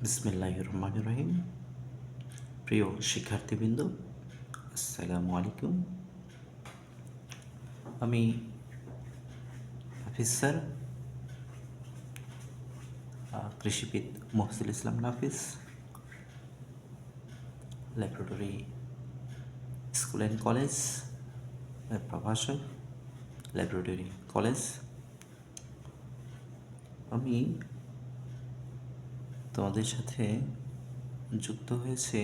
বিসমিল্লাহ রহমান রহিম প্রিয় শিক্ষার্থীবৃন্দ আসসালামু আলাইকুম আমি হাফিজ স্যার আহ, কৃষিবিদ Mohsil Islam Nafis laboratory school and college প্রভাষক ল্যাবরেটরি কলেজ আমি তোমাদের সাথে যুক্ত হয়েছে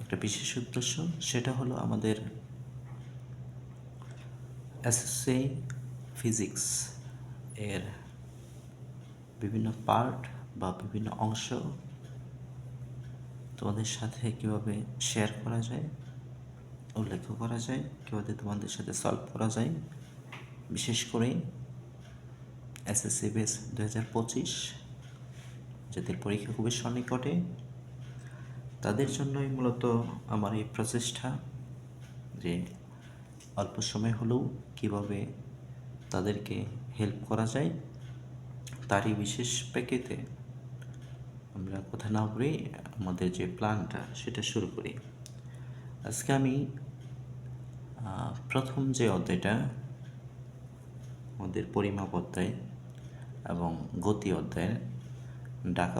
একটা বিশেষ উদ্দেশ্য, সেটা হলো আমাদের এসএসসি ফিজিক্স এর বিভিন্ন পার্ট বা বিভিন্ন অংশ তোমাদের সাথে কীভাবে শেয়ার করা যায়, উল্লেখ করা যায়, কীভাবে তোমাদের সাথে সলভ করা যায়, বিশেষ করে এসএসসি বেস দু হাজার পঁচিশ, যাদের পরীক্ষা খুবই সন্নিকটে, তাদের জন্যই মূলত আমার এই প্রচেষ্টা যে অল্প সময় হলেও কীভাবে তাদেরকে হেল্প করা যায়, তারই বিশেষ প্যাকেতে আমরা কথা না বলে আমাদের যে প্ল্যানটা সেটা শুরু করি। আজকে আমি প্রথম যে অধ্যায়টা, আমাদের পরিমাপ অধ্যায় এবং গতি অধ্যায়ের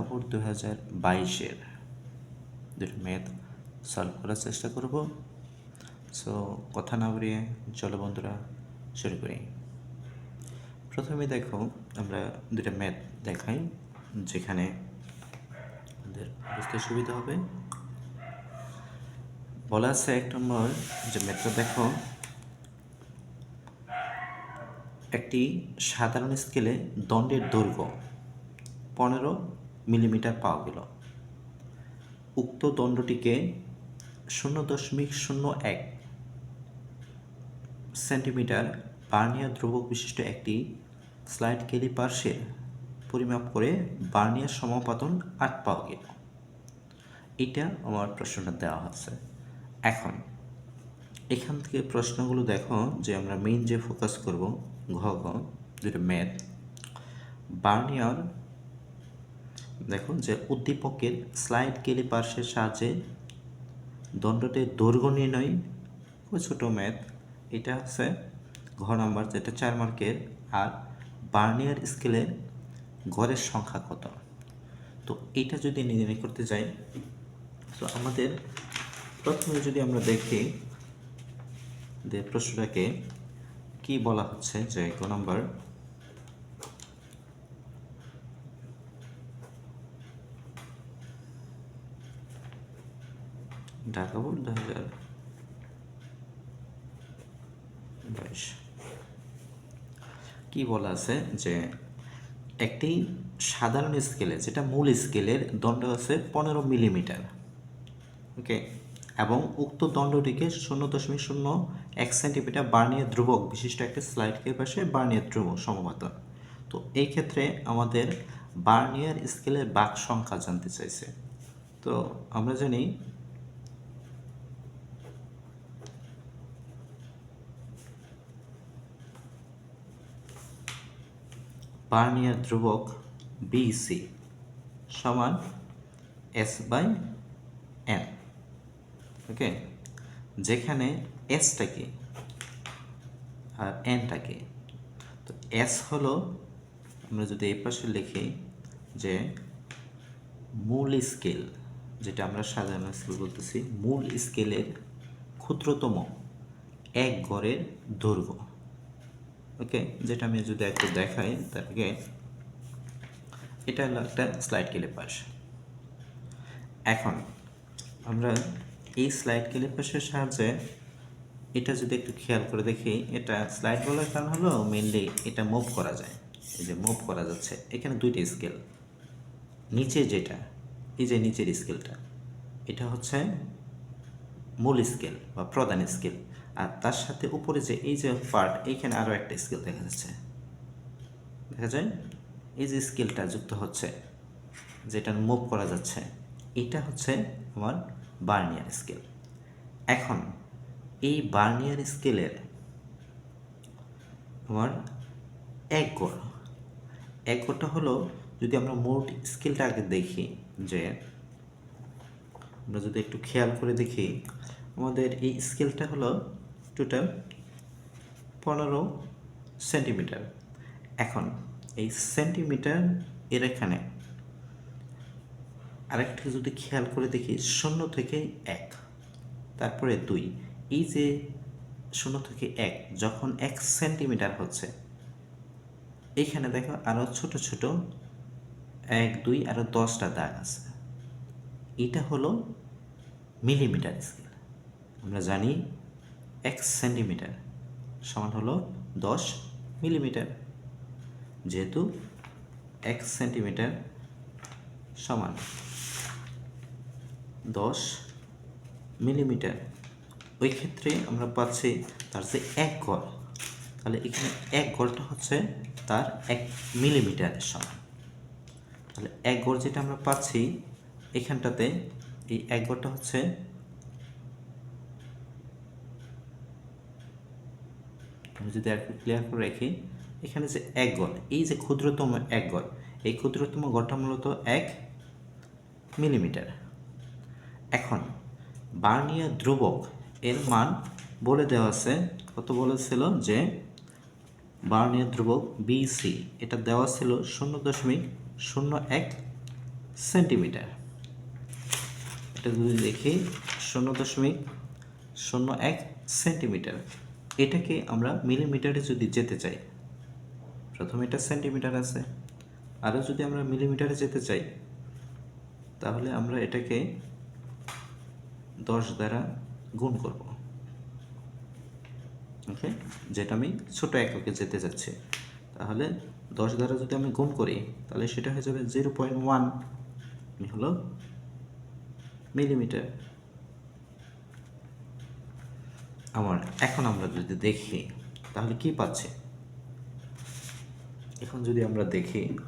বোর্ড দু হাজার বাইশের দুটো ম্যাথ সলভ করার চেষ্টা করব। সো কথা না বলিয়ে চলো বন্ধুরা, শুরু করি। প্রথমে দেখো, আমরা দুটো ম্যাথ দেখাই, যেখানে আমাদের বুঝতে সুবিধা হবে। বলা আছে এক নম্বর যে ম্যাথটা দেখো একটি সাধারণ স্কেলে দণ্ডের দৈর্ঘ্য পনেরো মিলিমিটার পাওয়া গেল। উক্ত দণ্ডটিকে শূন্য দশমিক শূন্য এক সেন্টিমিটার বার্নিয়ার ধ্রুবক বিশিষ্ট একটি স্লাইড ক্যালিপার্সের পরিমাপ করে বার্নিয়ার সমাপাতন আট পাওয়া গেল। এটা আমার প্রশ্নটা দেওয়া হচ্ছে। এখন এখান থেকে প্রশ্নগুলো দেখো, যে আমরা মেইন যে ফোকাস করব, ঘ ঘ, যেটা ম্যাথ বার্নিয়ার দেখুন যে উদ্দীপকের স্লাইড ক্যালিপার্সের সাহায্যে দণ্ডটির দৈর্ঘ্য নির্ণয়, খুব ছোটো ম্যাথ এটা হচ্ছে ঘ নাম্বার যেটা চার মার্কের আর বার্নিয়ার স্কেলের ঘরের সংখ্যা কত? তো এটা যদি নির্ণয় করতে যাই, তো আমাদের প্রথমে যদি আমরা দেখি যে প্রশ্নটাকে কি বলা হচ্ছে? যে ক নম্বর? ঢাকা বোর্ড দু হাজার বাইশ। কি বলা আছে? যে একটি সাধারণ স্কেলে, যেটা মূল স্কেলের দণ্ড আছে পনেরো মিলিমিটার। ওকে? এবং উক্ত দণ্ডটিকে শূন্য দশমিক শূন্য এক সেন্টিমিটার বার্নিয়ার ধ্রুবক বিশিষ্ট একটি স্লাইডকে পাশে বার্নিয়ার ধ্রুবক সমবাতন তো এই ক্ষেত্রে আমাদের বার্নিয়ার স্কেলের বাক সংখ্যা জানতে চাইছে। তো আমরা জানি বার্নিয়ার ধ্রুবক বিসি সমান এস বাই এন ওকে? যেখানে এসটা কি আর এনটা কি তো এস হলো, আমরা যদি এই পাশে লিখি যে মূল স্কেল, যেটা আমরা সাধারণ স্কেল বলতেছি, মূল স্কেলের ক্ষুদ্রতম এক গড়ের দৈর্ঘ্য। ওকে? যেটা আমি যদি একটু দেখাই, তার আগে এটা হলো একটা স্লাইড ক্যালিপাস এখন আমরা এই স্লাইড ক্যালিপাসের সাহায্যে এটা যদি একটু খেয়াল করে দেখি, এটা স্লাইড বলার কারণ হলো মেনলি এটা মুভ করা যায়। এই যে মুভ করা যাচ্ছে। এখানে দুইটা স্কেল নিচে যেটা, এই যে নিচের স্কেলটা এটা হচ্ছে মূল স্কেল বা প্রধান স্কেল আর তার সাথে উপরে যে এই যে পার্ট এইখানে আরও একটা স্কেল দেখা যাচ্ছে। দেখা যায়? এই যে স্কেলটা যুক্ত হচ্ছে, যেটা মুভ করা যাচ্ছে, এটা হচ্ছে আমার বার্নিয়ার স্কেল। এখন, এই বার্নিয়ার স্কেলের আমার এক গড় এক হলো, যদি আমরা মোট স্কেলটা আগে দেখি, যে আমরা যদি একটু খেয়াল করে দেখি, আমাদের এই স্কেলটা হলো টোটাল পনেরো সেন্টিমিটার। এখন, এই সেন্টিমিটার এর এখানে আরেকটা যদি খেয়াল করে দেখি, শূন্য থেকে এক, তারপরে দুই। এই যে শূন্য থেকে এক, যখন এক সেন্টিমিটার হচ্ছে এইখানে দেখো আরও ছোট ছোট এক, দুই আরও দশটা দাগ আছে। এটা হলো মিলিমিটার স্কেল। আমরা জানি এক সেন্টিমিটার সমান হলো দশ মিলিমিটার। যেহেতু এক সেন্টিমিটার সমান। দশ মিলিমিটার। ওই ক্ষেত্রে আমরা পাচ্ছি তার যে এক গড় তাহলে এখানে এক গড়টা হচ্ছে তার এক মিলিমিটারের সমান। তাহলে এক গড় যেটা আমরা পাচ্ছি এখানটাতে, এই এক গড়টা হচ্ছে আমি যদি একটু ক্লিয়ার করে রাখি, এখানে যে এক গড় এই যে ক্ষুদ্রতম এক গড় এই ক্ষুদ্রতম গড়টা মূলত এক মিলিমিটার। এখন, বার্নিয়া ধ্রুবক এর মান বলে দেওয়া আছে, কত বলেছিল যে বার্নিয়া ধ্রুবক বিসি এটা দেওয়া ছিল শূন্য দশমিক শূন্য এক সেন্টিমিটার। এটা যদি দেখি, শূন্য দশমিক শূন্য এক সেন্টিমিটার, এটাকে আমরা মিলিমিটারে যদি যেতে চাই, প্রথমে এটা সেন্টিমিটার আছে, আরও যদি আমরা মিলিমিটারে যেতে চাই, তাহলে আমরা এটাকে দশ দ্বারা গুণ করব। ওকে? যেটা আমি ছোট এককে যেতে যাচ্ছি। তাহলে দশ দ্বারা যদি আমি গুণ করি, তাহলে সেটা হয়ে যাবে জিরো পয়েন্ট ওয়ান। হলো মিলিমিটার। আমার, এখন আমরা যদি দেখি, তাহলে কি পাচ্ছে? এখন যদি আমরা দেখি,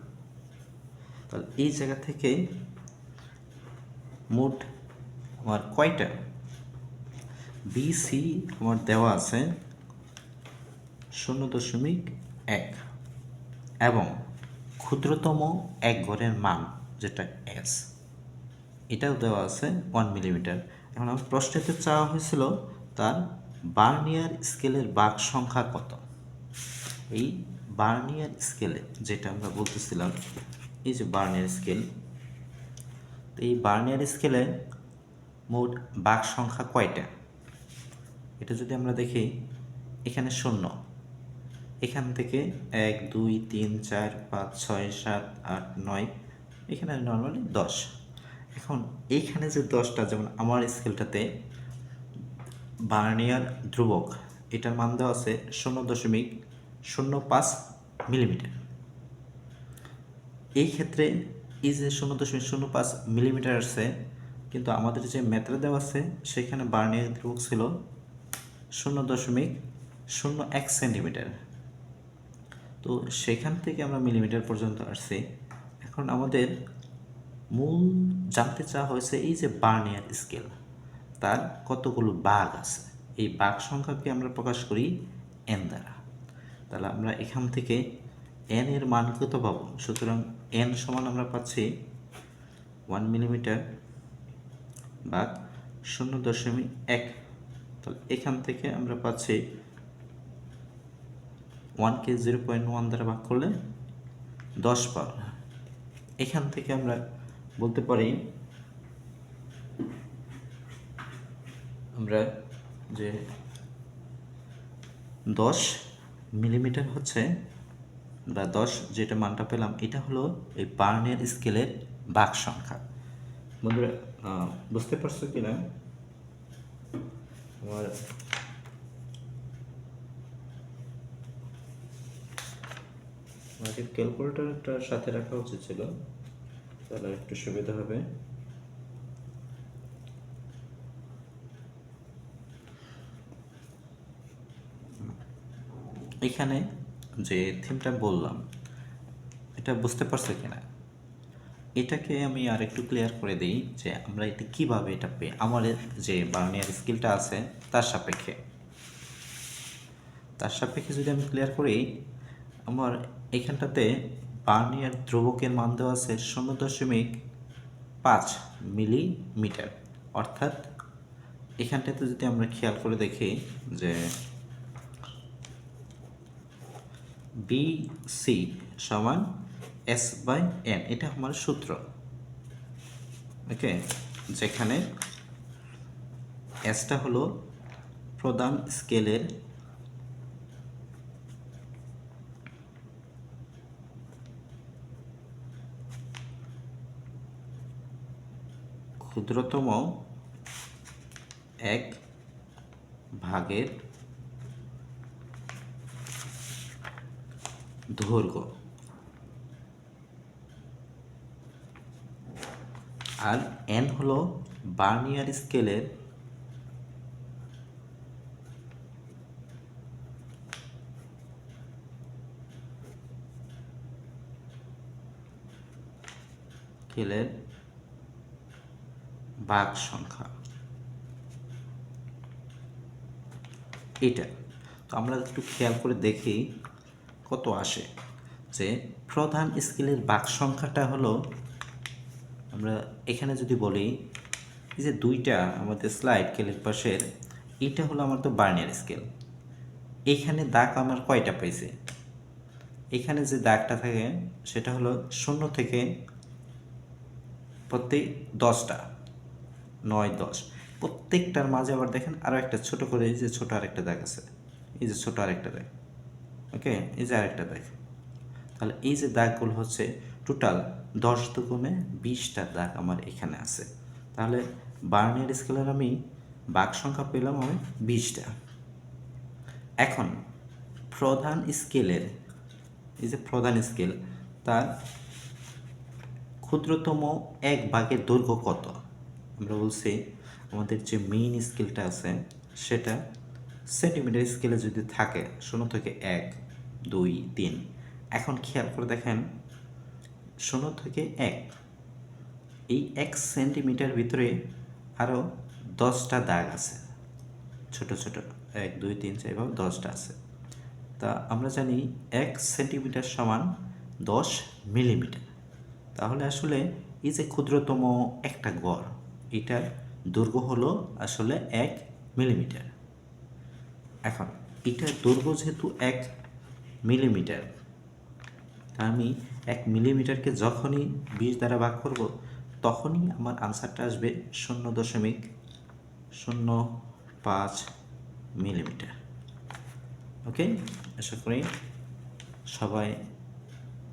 তাহলে এই জায়গা থেকে মোট আমার কয়টা? বিসি আমার দেওয়া আছে শূন্য দশমিক এক এবং ক্ষুদ্রতম এক ঘরের মান যেটা এস এটাও দেওয়া আছে ওয়ান মিলিমিটার এখন আমার প্রশ্নেতে চাওয়া হয়েছিল তার বার্নিয়ার স্কেলের বাঘ সংখ্যা কত? এই বার্নিয়ার স্কেলে যেটা আমরা বলতেছিলাম, এই যে বার্নিয়ার স্কেল, তো এই বার্নিয়ার স্কেলে মোট বাক সংখ্যা কয়টা? এটা যদি আমরা দেখি, এখানে শূন্য। এখান থেকে এক, দুই, তিন, চার, পাঁচ, ছয়, সাত, আট, নয়, এখানে নর্মালি দশ। এখন এইখানে যে দশটা, যেমন আমার স্কেলটাতে বার্নিয়ার ধ্রুবক, এটার মান দেওয়া আছে শূন্য দশমিক শূন্য পাঁচ মিলিমিটার এই ক্ষেত্রে এই যে শূন্য দশমিক শূন্য পাঁচ মিলিমিটার আছে কিন্তু আমাদের যে মেত্রা দেওয়া আছে, সেখানে বার্নিয়ার ধ্রুবক ছিল শূন্য দশমিক শূন্য এক সেন্টিমিটার। তো সেখান থেকে আমরা মিলিমিটার পর্যন্ত আসছি। এখন আমাদের মূল জানতে চাওয়া হয়েছে এই যে বার্নিয়ার স্কেল, তার কতগুলো বাঘ আছে? এই বাঘ সংখ্যাকে আমরা প্রকাশ করি এন দ্বারা। তাহলে আমরা এখান থেকে এন এর মান কত পাবো? সুতরাং এন সমান আমরা পাচ্ছি ওয়ান মিলিমিটার বা শূন্য দশমিক এক। তাহলে এখান থেকে আমরা পাচ্ছি ওয়ানকে জিরো পয়েন্ট ওয়ান দ্বারা ভাগ করলে দশ পাওয়া এখান থেকে আমরা বলতে পারি, আমরা যে দশ মিলিমিটার হচ্ছে বা দশ যেটা মানটা পেলাম, এটা হলো এই বার্নের স্কেলের বাক সংখ্যা। বন্ধুরা বুঝতে পারছ কি না আমার আমাকে ক্যালকুলেটরটা সাথে রাখা উচিত ছিল, তাহলে একটু সুবিধা হবে। এখানে যে থিমটা বললাম, এটা বুঝতে পারছ কিনা? এটাকে আমি আর একটু ক্লিয়ার করে দিই যে আমরা এটা কীভাবে এটা পেয়ে আমাদের যে বার্নিয়ার স্কিলটা আছে, তার সাপেক্ষে। তার সাপেক্ষে যদি আমি ক্লিয়ার করি, আমার এখানটাতে বার্নিয়ার ধ্রুবকের মান দেওয়া আছে শূন্য দশমিক পাঁচ মিলিমিটার। অর্থাৎ এখানটাতে যদি আমরা খেয়াল করে দেখি যে বি সি সমান এস বাই এন এটা আমার সূত্র। ওকে যেখানে এসটা হলো প্রধান স্কেলের ক্ষুদ্রতম এক ভাগের দৈর্ঘ্য। আর এন হলো বার্নিয়ার স্কেলের স্কেলের বাঘ সংখ্যা। এটা তো আমরা একটু খেয়াল করে দেখি কত আসে। যে প্রধান স্কেলের বাঘ সংখ্যাটা হলো আমরা এখানে যদি বলি, এই যে দুইটা আমাদের স্লাইড কেলের পাশের, এটা হলো আমার তো বার্নিয়ার স্কেল। এখানে দাগ আমার কয়টা পাইছে? এখানে যে দাগটা থাকে, সেটা হলো শূন্য থেকে প্রত্যেক দশটা, নয়, দশ। প্রত্যেকটার মাঝে আবার দেখেন আরও একটা ছোট করে, এই যে ছোট আরেকটা দাগ আছে। এই যে ছোট আরেকটা দাগ ওকে এই যে আরেকটা দাগ। তাহলে এই যে দাগগুলো হচ্ছে টোটাল দশ দুগুণে বিশটা দাগ আমার এখানে আছে। তাহলে বার্নিয়ার স্কেলের আমি বাঘ সংখ্যা পেলাম আমি বিশটা। এখন প্রধান স্কেলের, এই যে প্রধান স্কেল, তার ক্ষুদ্রতম এক ভাগের দৈর্ঘ্য কত? আমরা বলছি আমাদের যে মেইন স্কেলটা আছে, সেটা সেন্টিমিটার স্কেলে যদি থাকে, শূন্য থেকে এক, দুই, তিন। এখন খেয়াল করে দেখেন শূন্য থেকে এক। এই এক সেন্টিমিটার ভিতরে আরও দশটা দাগ আছে। ছোট ছোট, এক, দুই, তিন, চার, এভাবে দশটা আছে। তা আমরা জানি এক সেন্টিমিটার সমান দশ মিলিমিটার। তাহলে আসলে এই যে ক্ষুদ্রতম একটা গড়, এটার দৈর্ঘ্য হলো আসলে এক মিলিমিটার। এখন, এটার দৈর্ঘ্য যেহেতু এক মিলিমিটার আমি এক মিলিমিটারকে যখনই বিশ দ্বারা ভাগ করব, তখনই আমার আনসারটা আসবে শূন্য দশমিক শূন্য পাঁচ মিলিমিটার। ওকে? আশা করি সবাই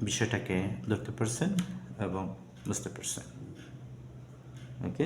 বিষয়টাকে ধরতে পারছেন এবং বুঝতে পারছেন। ওকে?